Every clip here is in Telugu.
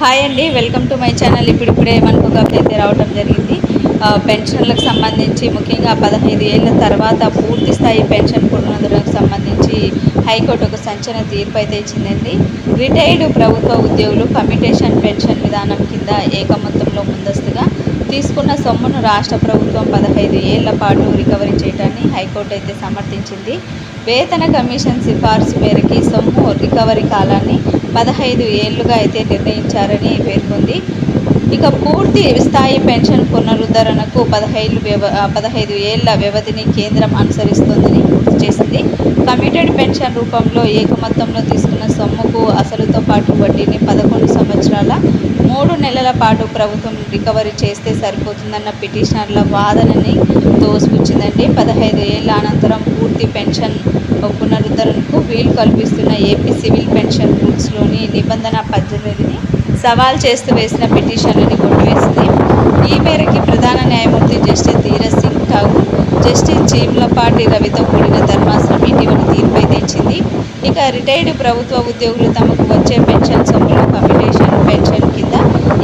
హాయ్ అండి వెల్కమ్ టు మై ఛానల్ ఇప్పుడిప్పుడే మనకు ఒక అయితే రావడం జరిగింది. పెన్షన్లకు సంబంధించి ముఖ్యంగా పదహైదు ఏళ్ళ తర్వాత పూర్తి స్థాయి పెన్షన్ పునరుద్ధరణకు సంబంధించి హైకోర్టు ఒక సంచలన తీర్పు అయితే ఇచ్చిందండి. రిటైర్డ్ ప్రభుత్వ ఉద్యోగులు కమిటేషన్ పెన్షన్ విధానం కింద ఏకం ఉన్న సొమ్మును రాష్ట్ర ప్రభుత్వం పదహైదు ఏళ్ళ పాటు రికవరీ చేయడాన్ని హైకోర్టు అయితే సమర్థించింది. వేతన కమిషన్ సిఫార్సు మేరకి సొమ్ము రికవరీ కాలాన్ని పదహైదు ఏళ్ళుగా అయితే నిర్ణయించారని పేర్కొంది. ఇక పూర్తి స్థాయి పెన్షన్ పునరుద్ధరణకు పదహైదు వ్యవ పదహైదు ఏళ్ళ వ్యవధిని కేంద్రం అనుసరిస్తోందని గుర్తు చేసింది. పెన్షన్ రూపంలో ఏకమత్తంలో తీసుకున్న సొమ్ముకు అసలుతో పాటు వడ్డీని పదకొండు సంవత్సరాల మూడు నెలల పాటు ప్రభుత్వం రికవరీ చేస్తే సరిపోతుందన్న పిటిషనర్ల వాదనని తోసిపుచ్చిందండి. పదహైదు ఏళ్ళ అనంతరం పూర్తి పెన్షన్ పునరుద్ధరణకు వీలు కల్పిస్తున్న ఏపీ సివిల్ పెన్షన్ రూల్స్లోని నిబంధన పద్దెనిమిదిని సవాల్ చేస్తూ వేసిన పిటిషన్లని కొట్టివేసింది. ఈ మేరకి ప్రధాన న్యాయమూర్తి జస్టిస్ ధీరజ్ సింగ్ ఠాగూర్ జస్టిస్ చీమ్లపాటి రవితో కూడిన ధర్మాసనం ఇటీవల తీర్పైతే ఇక రిటైర్డ్ ప్రభుత్వ ఉద్యోగులు తమకు వచ్చే పెన్షన్ సొమ్ములు కమిటేషన్ పెన్షన్ కింద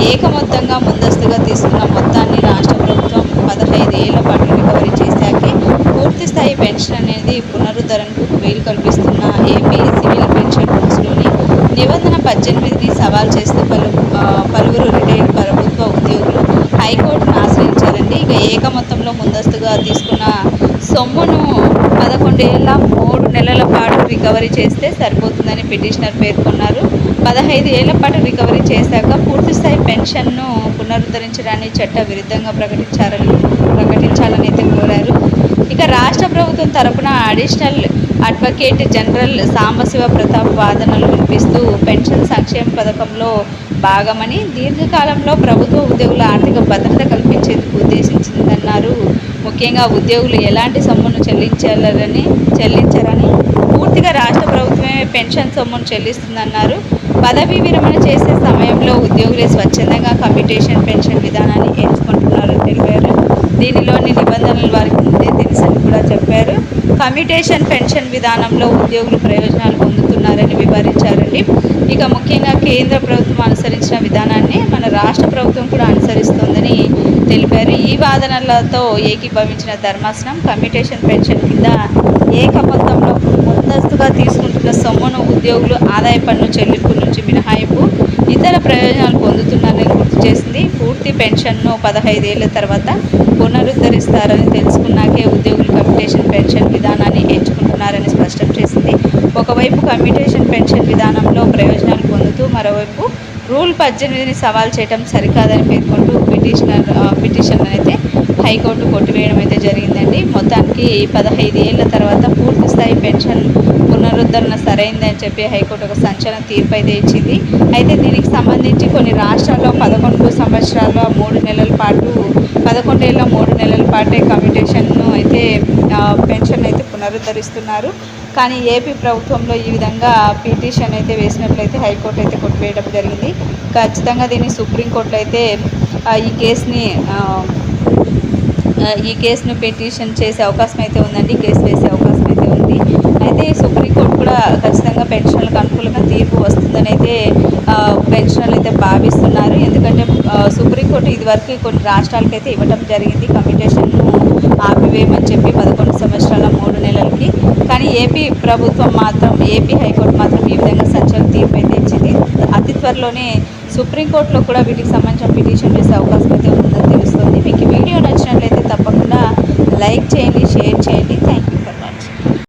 ఏకమొత్తంగా ముందస్తుగా తీసుకున్న మొత్తాన్ని రాష్ట్ర ప్రభుత్వం పదహైదు ఏళ్ళ పాటు రికవరీ చేశాకే పూర్తి స్థాయి పెన్షన్ అనేది పునరుద్ధరణకు వీలు కల్పిస్తున్న ఏపీ సివిల్ పెన్షన్ రూల్స్లోని నిబంధన పద్దెనిమిదిని సవాల్ చేస్తూ పలు పలువురు రిటైర్డ్ ప్రభుత్వ ఉద్యోగులు హైకోర్టును ఆశ్రయించారండి. ఇక ఏక మొత్తంలో ముందస్తుగా తీసుకున్న సొమ్మును పదకొండేళ్ళ మూడు నెలల పాటు రికవరీ చేస్తే సరిపోతుందని పిటిషనర్ పేర్కొన్నారు. పదహైదు ఏళ్ళ పాటు రికవరీ చేశాక పూర్తిస్థాయి పెన్షన్ను పునరుద్ధరించడాన్ని చట్ట విరుద్ధంగా ప్రకటించారని ప్రకటించాలని అయితే కోరారు. ఇక రాష్ట్ర ప్రభుత్వం తరపున additional advocate general Sambasiva Pratap వాదనలు వినిపిస్తూ పెన్షన్ సంక్షేమ పథకంలో భాగమని దీర్ఘకాలంలో ప్రభుత్వ ఉద్యోగుల ఆర్థిక భద్రత కల్పించేందుకు ఉద్దేశించింది. ముఖ్యంగా ఉద్యోగులు ఎలాంటి సొమ్మును చెల్లించాలని చెల్లించరని పూర్తిగా రాష్ట్ర ప్రభుత్వమే పెన్షన్ సొమ్మును చెల్లిస్తుందన్నారు. పదవీ విరమణ చేసే సమయంలో ఉద్యోగులే స్వచ్ఛందంగా కమ్యూటేషన్ పెన్షన్ విధానాన్ని ఎంచుకుంటున్నారని తెలిపారు. దీనిలోని నిబంధనలు వారికి ముందే తెలుసని కూడా చెప్పారు. కమ్యూటేషన్ పెన్షన్ విధానంలో ఉద్యోగులు ప్రయోజనాలు పొందుతున్నారని వివరించారండి. ఇక ముఖ్యంగా కేంద్ర ప్రభుత్వం అనుసరించిన విధానాన్ని మన రాష్ట్ర ప్రభుత్వం కూడా అనుసరిస్తోందని తెలిపారు. ఈ వాదనలతో ఏకీభవించిన ధర్మాసనం కమ్యూటేషన్ పెన్షన్ కింద ఏక మొత్తంలో ముందస్తుగా తీసుకుంటున్న సొమ్మును ఉద్యోగులు ఆదాయ పన్ను చెల్లింపు నుంచి మినహాయింపు ఇతర ప్రయోజనాలు పొందుతున్నారని గుర్తు చేసింది. పూర్తి పెన్షన్ను పదహైదేళ్ళ తర్వాత పునరుద్ధరిస్తారని తెలుసుకున్నాకే ఉద్యోగులు కమ్యూటేషన్ పెన్షన్ విధానాన్ని ఎంచుకుంటున్నారని స్పష్టం చేసింది. ఒకవైపు కమ్యూటేషన్ పెన్షన్ విధానంలో ప్రయోజనాలు పొందుతూ మరోవైపు రూల్ పద్దెనిమిదిని సవాల్ చేయడం సరికాదని పేర్కొంటూ పిటిషనర్ పిటిషన్ అయితే హైకోర్టు కొట్టివేయడం అయితే జరిగిందండి. మొత్తానికి పదహైదు ఏళ్ళ తర్వాత పూర్తి స్థాయి పెన్షన్ పునరుద్ధరణ సరైందని చెప్పి హైకోర్టు ఒక సంచలన తీర్పు అయితే ఇచ్చింది. అయితే దీనికి సంబంధించి కొన్ని రాష్ట్రాల్లో పదకొండు సంవత్సరాల మూడు నెలల పాటు పదకొండేళ్ళ మూడు నెలల పాటే కమ్యూటేషన్ను అయితే పెన్షన్ అయితే పునరుద్ధరిస్తున్నారు. కానీ ఏపీ ప్రభుత్వంలో ఈ విధంగా పిటిషన్ అయితే వేసినట్లయితే హైకోర్టు అయితే కొట్టివేయడం జరిగింది. ఖచ్చితంగా దీన్ని సుప్రీంకోర్టులో అయితే ఈ కేసుని ఈ కేసును పిటిషన్ చేసే అవకాశం అయితే ఉందండి. కేసు వేసే అవకాశం అయితే ఉంది. అయితే సుప్రీంకోర్టు కూడా ఖచ్చితంగా పెన్షన్లకు అనుకూలంగా తీర్పు వస్తుందని అయితే పెన్షన్లు అయితే భావిస్తున్నారు. ఎందుకంటే సుప్రీంకోర్టు ఇదివరకు కొన్ని రాష్ట్రాలకైతే ఇవ్వడం జరిగింది. కమ్యూటేషన్ను ఆపివేయమని చెప్పి పదకొండు సంవత్సరాల మూడు నెలలకి కానీ ఏపీ ప్రభుత్వం మాత్రం ఏపీ హైకోర్టు మాత్రం ఈ విధంగా సంచలన తీర్పు అయితే ఇచ్చింది. అతి త్వరలోనే సుప్రీంకోర్టులో కూడా వీటికి సంబంధించిన పిటిషన్ వేసే అవకాశం అయితే ఉందని తెలుస్తుంది.